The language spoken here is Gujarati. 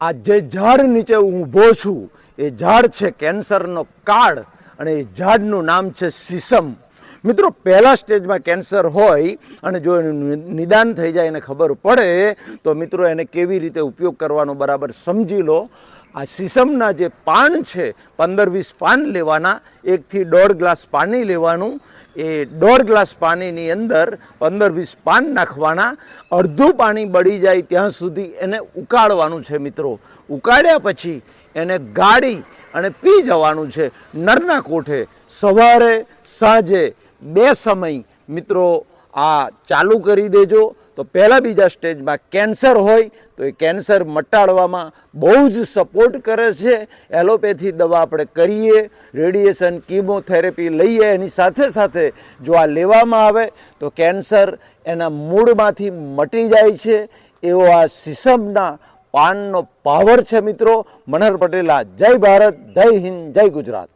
આ જે ઝાડ નીચે હું ઊભો છું, એ ઝાડ છે કેન્સરનો કાળ અને એ ઝાડનું નામ છે સીસમ. મિત્રો, પહેલા સ્ટેજમાં કેન્સર હોય અને જો એનું નિદાન થઈ જાય એને ખબર પડે, તો મિત્રો એને કેવી રીતે ઉપયોગ કરવાનો બરાબર સમજી લો. આ સીસમના જે પાન છે, પંદર વીસ પાન લેવાના, એકથી દોઢ ગ્લાસ પાણી લેવાનું એ દોઢ ગ્લાસ પાણીની અંદર પંદર વીસ પાન નાખવાના, અડધું પાણી બળી જાય ત્યાં સુધી એને ઉકાળવાનું છે મિત્રો. ઉકાળ્યા પછી એને ગાળી અને પી જવાનું છે નરના કોઠે. સવારે, સાંજે બે સમય મિત્રો આ ચાલુ કરી દેજો. તો પહેલાં બીજા સ્ટેજમાં કેન્સર હોય તો એ કેન્સર મટાડવામાં બહુ જ સપોર્ટ કરે છે. એલોપેથી દવા આપણે કરીએ રેડિયેશન કીમોથેરેપી લઈએ, એની સાથે સાથે જો આ લેવામાં આવે તો કેન્સર એના મૂળમાંથી મટી જાય છે. એવો આ સિસમના પાનનો પાવર છે મિત્રો. મનહર પટેલા જય ભારત, જય હિન્દ, જય ગુજરાત.